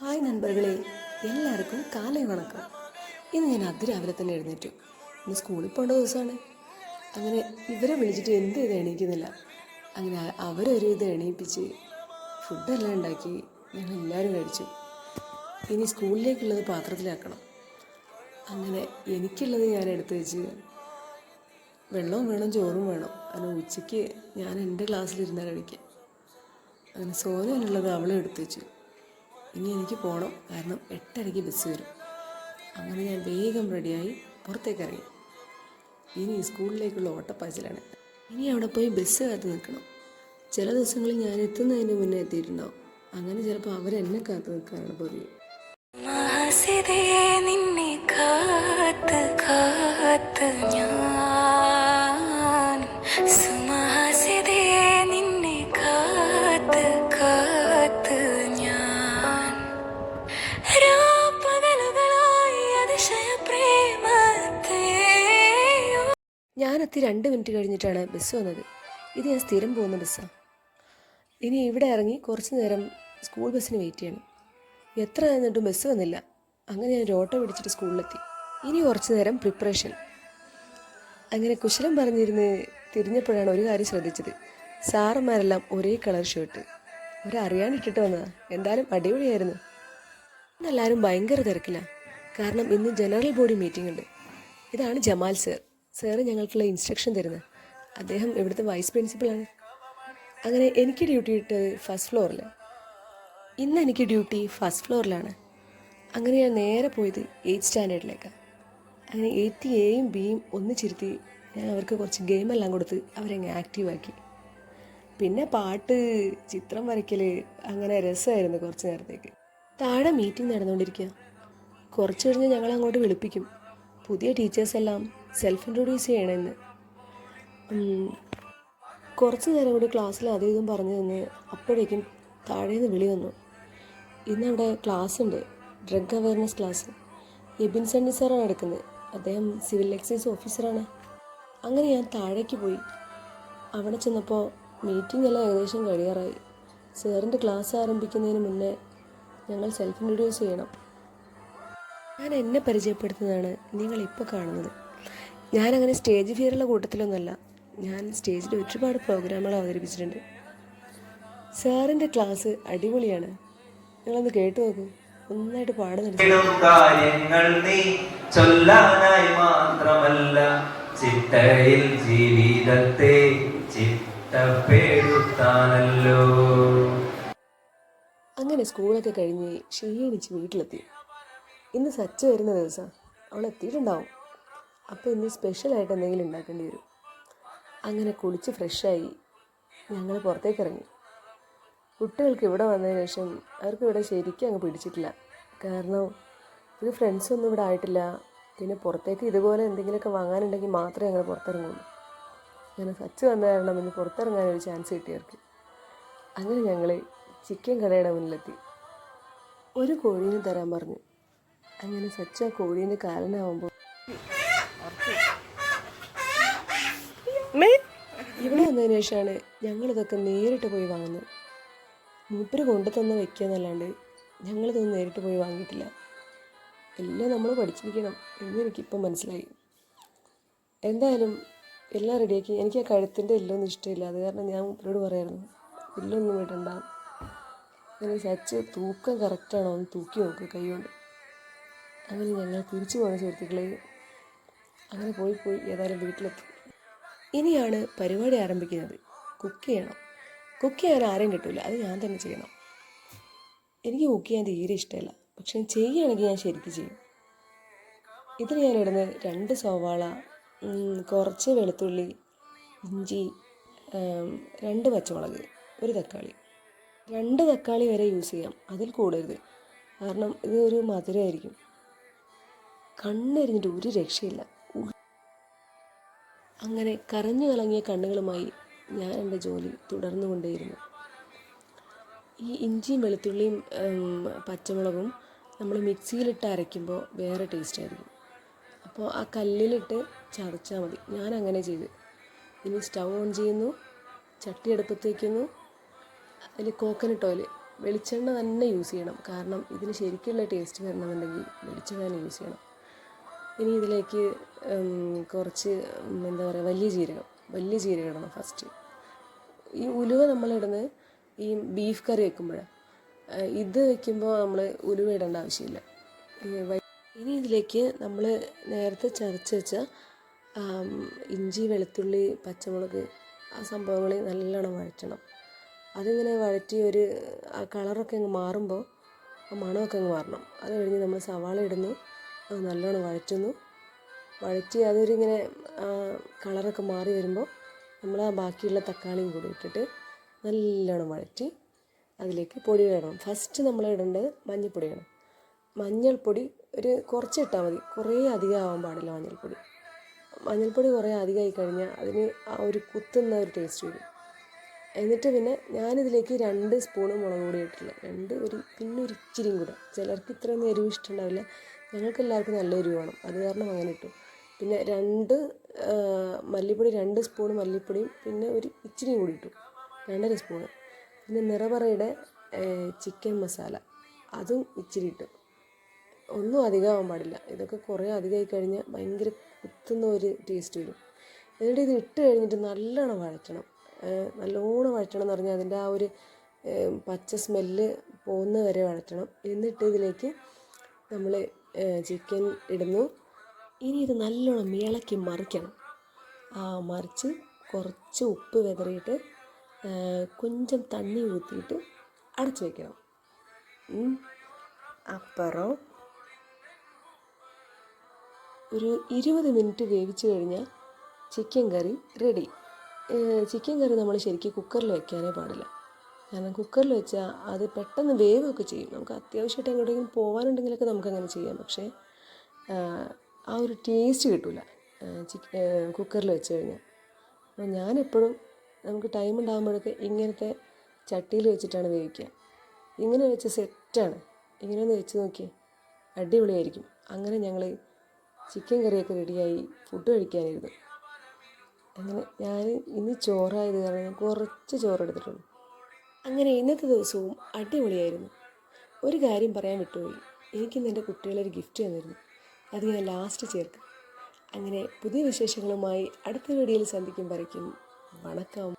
Hi നண்பர்களே എല്ലാവർക്കും കാലം വണക്കം. ഇന്ന് ഞാൻ അതിരാവിലെ തന്നെ എഴുന്നേറ്റു. ഇന്ന് സ്കൂളിൽ പോകേണ്ട ദിവസമാണ്. അങ്ങനെ ഇവരെ വിളിച്ചിട്ട് എന്ത് ചെയ്ത് എണീക്കുന്നില്ല. അങ്ങനെ അവരൊരു ഇത് എണീപ്പിച്ച് ഫുഡെല്ലാം ഉണ്ടാക്കി ഞങ്ങൾ എല്ലാവരും കഴിച്ചു. ഇനി സ്കൂളിലേക്കുള്ളത് പാത്രത്തിലാക്കണം. അങ്ങനെ എനിക്കുള്ളത് ഞാൻ എടുത്തു വെച്ച് വെള്ളവും വേണം ചോറും വേണം. അങ്ങനെ ഉച്ചയ്ക്ക് ഞാൻ എന്റെ ക്ലാസ്സിലിരുന്നാൽ കഴിക്കാം അങ്ങനെ സോനുള്ളത് അവളെ എടുത്തു വെച്ചു. ഇനി എനിക്ക് പോകണം കാരണം എട്ടരയ്ക്ക് ബസ് വരും. അങ്ങനെ ഞാൻ വേഗം റെഡിയായി പുറത്തേക്ക് ഇറങ്ങി. ഇനി സ്കൂളിലേക്കുള്ള ഓട്ടപ്പാച്ചിലാണ്. ഇനി അവിടെ പോയി ബസ് കാത്ത് നിൽക്കണം. ചില ദിവസങ്ങളിൽ ഞാൻ എത്തുന്നതിന് മുന്നേ എത്തിയിട്ടുണ്ടാവും. അങ്ങനെ ചിലപ്പോൾ അവരെന്നെ കാത്തു നിൽക്കാനാണ് പതിവ്. നിന്നെ ഞാൻ ഞാനെത്തി രണ്ട് മിനിറ്റ് കഴിഞ്ഞിട്ടാണ് ബസ് വന്നത്. ഇത് ഞാൻ സ്ഥിരം പോകുന്ന ബസ്സാണ് ഇനി ഇവിടെ ഇറങ്ങി കുറച്ച് നേരം സ്കൂൾ ബസ്സിന് വെയിറ്റ് ചെയ്യണം. എത്ര നിന്നിട്ടും ബസ് വന്നില്ല. അങ്ങനെ ഞാൻ ഓട്ടോ പിടിച്ചിട്ട് സ്കൂളിലെത്തി. ഇനി കുറച്ച് നേരം പ്രിപ്പറേഷൻ അങ്ങനെ കുശലം പറഞ്ഞിരുന്ന് തിരിഞ്ഞപ്പോഴാണ് ഒരു കാര്യം ശ്രദ്ധിച്ചത്. സാറന്മാരെല്ലാം ഒരേ കളർ ഷർട്ട് ഒരറിയാണ്ടിട്ടിട്ട് വന്നതാ. എന്തായാലും അടിപൊളിയായിരുന്നു. ഇന്നെല്ലാവരും ഭയങ്കര തിരക്കിലാണ് കാരണം ഇന്ന് ജനറൽ ബോഡി മീറ്റിംഗ് ഉണ്ട്. ഇതാണ് ജമാൽ സർ സാറ് ഞങ്ങൾക്കുള്ള ഇൻസ്ട്രക്ഷൻ തരുന്നത്. അദ്ദേഹം ഇവിടുത്തെ വൈസ് പ്രിൻസിപ്പളാണ്. അങ്ങനെ എനിക്ക് ഡ്യൂട്ടി ഇട്ടത് ഫസ്റ്റ് ഫ്ലോറിൽ ഇന്ന് എനിക്ക് ഡ്യൂട്ടി ഫസ്റ്റ് ഫ്ലോറിലാണ്. അങ്ങനെ ഞാൻ നേരെ പോയത് എയ്റ്റ് സ്റ്റാൻഡേർഡിലേക്ക്. അങ്ങനെ എയ്റ്റ് എയും ബിയും ഒന്നിച്ചിരുത്തി ഞാൻ അവർക്ക് കുറച്ച് ഗെയിമെല്ലാം കൊടുത്ത് അങ്ങ് ആക്റ്റീവാക്കി. പിന്നെ പാട്ട് ചിത്രം വരയ്ക്കൽ അങ്ങനെ രസമായിരുന്നു കുറച്ച് നേരത്തേക്ക്. താഴെ മീറ്റിംഗ് നടന്നുകൊണ്ടിരിക്കുക കുറച്ച് കഴിഞ്ഞ് ഞങ്ങൾ അങ്ങോട്ട് വിളിപ്പിക്കും. പുതിയ ടീച്ചേഴ്സ് എല്ലാം സെൽഫ് ഇൻട്രൊഡ്യൂസ് ചെയ്യണമെന്ന് കുറച്ച് നേരം കൂടി ക്ലാസ്സിൽ അതും ഇതും പറഞ്ഞു തന്ന് അപ്പോഴേക്കും താഴേന്ന് വിളി വന്നു. ഇന്നവിടെ ക്ലാസ് ഉണ്ട്. Drug awareness class Ebin Sunny സാറാണ് എടുക്കുന്നത്. അദ്ദേഹം സിവിൽ എക്സൈസ് ഓഫീസറാണ് അങ്ങനെ ഞാൻ താഴേക്ക് പോയി. അവിടെ ചെന്നപ്പോൾ മീറ്റിംഗ് എല്ലാം ഏകദേശം കഴിയാറായി. സാറിന്റെ ക്ലാസ് ആരംഭിക്കുന്നതിന് മുന്നേ ഞങ്ങൾ സെൽഫ് ഇൻട്രൊഡ്യൂസ് ചെയ്യണം. ഞാൻ എന്നെ പരിചയപ്പെടുത്തുന്നതാണ് നിങ്ങളിപ്പോൾ കാണുന്നത്. ഞാനങ്ങനെ സ്റ്റേജ് ഫിയറുള്ള കൂട്ടത്തിലൊന്നുമല്ല. ഞാൻ സ്റ്റേജിൽ ഒരുപാട് പ്രോഗ്രാമുകൾ അവതരിപ്പിച്ചിട്ടുണ്ട്. സാറിന്റെ ക്ലാസ് അടിപൊളിയാണ്. നിങ്ങളൊന്ന് കേട്ടു നോക്കൂ. നന്നായിട്ട് പാടുന്നുണ്ട് കാര്യങ്ങൾ നീ ചൊല്ലാനായി മാത്രമല്ല ചിട്ടയിൽ ജീവിതത്തെ ചിട്ടപ്പെടുത്താനല്ലോ. അങ്ങനെ സ്കൂളൊക്കെ കഴിഞ്ഞ് ക്ഷീണിച്ച് വീട്ടിലെത്തി. ഇന്ന് സച്ച വരുന്ന ദിവസം. അവൾ എത്തിയിട്ടുണ്ടാവും അപ്പോൾ ഇന്ന് സ്പെഷ്യലായിട്ട് എന്തെങ്കിലും ഉണ്ടാക്കേണ്ടി വരും. അങ്ങനെ കുളിച്ച് ഫ്രഷായി ഞങ്ങൾ പുറത്തേക്ക് ഇറങ്ങി. കുട്ടികൾക്ക് ഇവിടെ വന്നതിന് ശേഷം അവർക്ക് ഇവിടെ ശരിക്കും അങ്ങ് പിടിച്ചിട്ടില്ല. കാരണം ഇത് ഫ്രണ്ട്സൊന്നും ഇവിടെ ആയിട്ടില്ല. പിന്നെ പുറത്തേക്ക് ഇതുപോലെ എന്തെങ്കിലുമൊക്കെ വാങ്ങാനുണ്ടെങ്കിൽ മാത്രമേ ഞങ്ങൾ പുറത്തിറങ്ങുള്ളൂ. അങ്ങനെ സച്ച് വന്ന കാരണം ഇന്ന് പുറത്തിറങ്ങാനൊരു ചാൻസ് കിട്ടിയവർക്ക് അങ്ങനെ ഞങ്ങൾ ചിക്കൻ കടയുടെ മുന്നിലെത്തി. ഒരു കോഴീനെ തരാൻ പറഞ്ഞു. അങ്ങനെ സച്ച് ആ കോഴീന്റെ കാലനാവുമ്പോൾ ശേഷമാണ് ഞങ്ങളിതൊക്കെ നേരിട്ട് പോയി വാങ്ങുന്നത്. മൂപ്പര് കൊണ്ടു വയ്ക്കുക എന്നല്ലാണ്ട് ഞങ്ങളിതൊന്നും നേരിട്ട് പോയി വാങ്ങിയിട്ടില്ല. എല്ലാം നമ്മൾ പഠിച്ചിരിക്കണം എന്ന് എനിക്കിപ്പം മനസ്സിലായി. എന്തായാലും എല്ലാം റെഡിയാക്കി. എനിക്ക് ആ കഴുത്തിന്റെ എല്ലൊന്നും ഇഷ്ടമില്ല. അത് കാരണം ഞാൻ മൂപ്പരോട് പറയായിരുന്നു എല്ലൊന്നും വിടണ്ട. അങ്ങനെ സച്ച് തൂക്കം കറക്റ്റാണോ എന്ന് തൂക്കി നോക്കുക കൈകൊണ്ട് അങ്ങനെ ഞങ്ങൾ തിരിച്ചു പോകുന്ന സുഹൃത്തുക്കളെ അങ്ങനെ പോയി പോയി ഏതായാലും വീട്ടിലെത്തി. ഇനിയാണ് പരിപാടി ആരംഭിക്കുന്നത്. കുക്ക് ചെയ്യണം. കുക്ക് ചെയ്യാൻ ആരും കിട്ടില്ല അത് ഞാൻ തന്നെ ചെയ്യണം. എനിക്ക് കുക്ക് ചെയ്യാൻ തീരെ ഇഷ്ടമല്ല. പക്ഷെ ചെയ്യുകയാണെങ്കിൽ ഞാൻ ശരിക്കും ചെയ്യും. ഇതിൽ ഞാൻ ഇടുന്നത് രണ്ട് സവാള കുറച്ച് വെളുത്തുള്ളി ഇഞ്ചി രണ്ട് പച്ചമുളക് ഒരു തക്കാളി. രണ്ട് തക്കാളി വരെ യൂസ് ചെയ്യാം. അതിൽ കൂടരുത്. കാരണം ഇത് ഒരു മധുരമായിരിക്കും. കണ്ണെരിഞ്ഞിട്ട് ഒരു രക്ഷയില്ല. അങ്ങനെ കരഞ്ഞു കലങ്ങിയ കണ്ണുകളുമായി ഞാൻ എന്റെ ജോലി തുടർന്നുകൊണ്ടേയിരുന്നു. ഈ ഇഞ്ചിയും വെളുത്തുള്ളിയും പച്ചമുളകും നമ്മൾ മിക്സിയിലിട്ട് അരയ്ക്കുമ്പോൾ വേറെ ടേസ്റ്റ് ആയിരിക്കും. അപ്പോൾ ആ കല്ലിലിട്ട് ചതച്ചാൽ മതി. ഞാൻ അങ്ങനെ ചെയ്ത്. ഇനി സ്റ്റൗ ഓൺ ചെയ്യുന്നു ചട്ടി അടുപ്പത്ത് വയ്ക്കുന്നു അതിൽ കോക്കനട്ട് ഓയിൽ വെളിച്ചെണ്ണ തന്നെ യൂസ് ചെയ്യണം. കാരണം ഇതിന് ശരിക്കുള്ള ടേസ്റ്റ് വരണമെന്നുണ്ടെങ്കിൽ വെളിച്ചെണ്ണ യൂസ് ചെയ്യണം. ഇനി ഇതിലേക്ക് കുറച്ച് എന്താ പറയുക വലിയ ജീരകം വലിയ ജീരകം ഇടണം ഫസ്റ്റ് ഈ ഉലുവ നമ്മളിടുന്നത് ഈ ബീഫ് കറി വെക്കുമ്പോഴാണ് ഇത് വെക്കുമ്പോൾ നമ്മൾ ഉലുവ ഇടേണ്ട ആവശ്യമില്ല. ഇനി ഇതിലേക്ക് നമ്മൾ നേരത്തെ ചതച്ച് വെച്ച ഇഞ്ചി വെളുത്തുള്ളി പച്ചമുളക് ആ സംഭവങ്ങൾ നല്ലോണം വഴറ്റണം. അതിങ്ങനെ വഴറ്റി ഒരു ആ കളറൊക്കെ അങ്ങ് മാറുമ്പോൾ ആ മണമൊക്കെ അങ്ങ് മാറണം. അത് കഴിഞ്ഞ് നമ്മൾ സവാള ഇടുന്നു. അത് നല്ലോണം വഴറ്റുന്നു. വഴറ്റി അതൊരിങ്ങനെ കളറൊക്കെ മാറി വരുമ്പോൾ നമ്മൾ ആ ബാക്കിയുള്ള തക്കാളിയും കൂടി ഇട്ടിട്ട് നല്ലോണം വഴറ്റി അതിലേക്ക് പൊടി ഇടണം. ഫസ്റ്റ് നമ്മൾ ഇടേണ്ടത് മഞ്ഞൾപ്പൊടിയാണ്. മഞ്ഞൾപ്പൊടി ഒരു കുറച്ച് ഇട്ടാൽ മതി. കുറേ അധികം ആവാൻ പാടില്ല മഞ്ഞൾപ്പൊടി. മഞ്ഞൾപ്പൊടി കുറേ അധികമായി കഴിഞ്ഞാൽ അതിന് ആ ഒരു കുത്തുന്ന ഒരു ടേസ്റ്റ് വരും. എന്നിട്ട് പിന്നെ ഞാനിതിലേക്ക് രണ്ട് സ്പൂണ് മുളക് പൊടി ഇട്ടില്ല രണ്ട് ഒരു പിന്നെ ഒരു ഇച്ചിരിയും കൂടെ. ചിലർക്ക് ഇത്രയൊന്നും എരിവ് ഇഷ്ടമുണ്ടാവില്ല. ഞങ്ങൾക്ക് എല്ലാവർക്കും നല്ല എരിവ് വേണം. അത് കാരണം അങ്ങനെ ഇട്ടു. പിന്നെ രണ്ട് മല്ലിപ്പൊടി രണ്ട് സ്പൂൺ മല്ലിപ്പൊടിയും പിന്നെ ഒരു ഇച്ചിരിയും കൂടി ഇട്ടു. രണ്ടര സ്പൂണ്. പിന്നെ നിറപറയുടെ ചിക്കൻ മസാല. അതും ഇച്ചിരി ഇട്ടു. ഒന്നും അധികമാവാൻ പാടില്ല. ഇതൊക്കെ കുറേ അധികമായി കഴിഞ്ഞാൽ ഭയങ്കര കുത്തുന്ന ഒരു ടേസ്റ്റ് വരും. എന്നിട്ട് ഇത് ഇട്ട് കഴിഞ്ഞിട്ട് നല്ലോണം വഴറ്റണം. നല്ലോണം വഴറ്റണം എന്ന് പറഞ്ഞാൽ അതിന്റെ ആ ഒരു പച്ച സ്മെല്ല് പോകുന്ന വരെ വഴറ്റണം. എന്നിട്ട് ഇതിലേക്ക് നമ്മൾ ചിക്കൻ ഇടുന്നു. ഇനി ഇത് നല്ലോണം ഇളക്കി മറിക്കണം. ആ മറിച്ച് കുറച്ച് ഉപ്പ് വിതറിയിട്ട് കൊഞ്ചം തണ്ണി ഊത്തിയിട്ട് അടച്ചു വയ്ക്കണം അപ്പുറം ഒരു ഇരുപത് മിനിറ്റ് വേവിച്ച് കഴിഞ്ഞാൽ chicken curry ready chicken curry നമ്മൾ ശരിക്കും കുക്കറിൽ വെക്കാനേ പാടില്ല. കാരണം കുക്കറിൽ വെച്ചാൽ അത് പെട്ടെന്ന് വേവൊക്കെ ചെയ്യും. നമുക്ക് അത്യാവശ്യമായിട്ട് എങ്ങോട്ടെങ്കിലും പോകാനുണ്ടെങ്കിലൊക്കെ നമുക്കങ്ങനെ ചെയ്യാം. പക്ഷേ ആ, ഒരു ടേസ്റ്റ് കിട്ടില്ല ചിക്ക കുക്കറിൽ വെച്ച് കഴിഞ്ഞാൽ അപ്പോൾ ഞാനെപ്പോഴും നമുക്ക് ടൈം ഉണ്ടാകുമ്പോഴൊക്കെ ഇങ്ങനത്തെ ചട്ടിയിൽ വെച്ചിട്ടാണ് വേവിക്കുക. ഇങ്ങനെ വെച്ച് സെറ്റാണ്. ഇങ്ങനെ ഒന്ന് വെച്ച് നോക്കി അടിപൊളിയായിരിക്കും. അങ്ങനെ ഞങ്ങൾ ചിക്കൻ കറിയൊക്കെ റെഡിയായി ഫുഡ് കഴിക്കാനിരുന്നു അങ്ങനെ ഞാൻ ഇന്ന് ചോറായത് കാരണം കുറച്ച് ചോറ് എടുത്തിട്ടുള്ളൂ അങ്ങനെ ഇന്നത്തെ ദിവസവും അടിപൊളിയായിരുന്നു. ഒരു കാര്യം പറയാൻ വിട്ടുപോയി. എനിക്കിന്ന് എന്റെ കുട്ടികളൊരു ഗിഫ്റ്റ് തന്നിരുന്നു. അത് ഞാൻ ലാസ്റ്റ് ചേർക്കും അങ്ങനെ പുതിയ വിശേഷങ്ങളുമായി അടുത്ത വീഡിയോയിൽ സന്ധിക്കും വരയ്ക്കും. വണക്കം.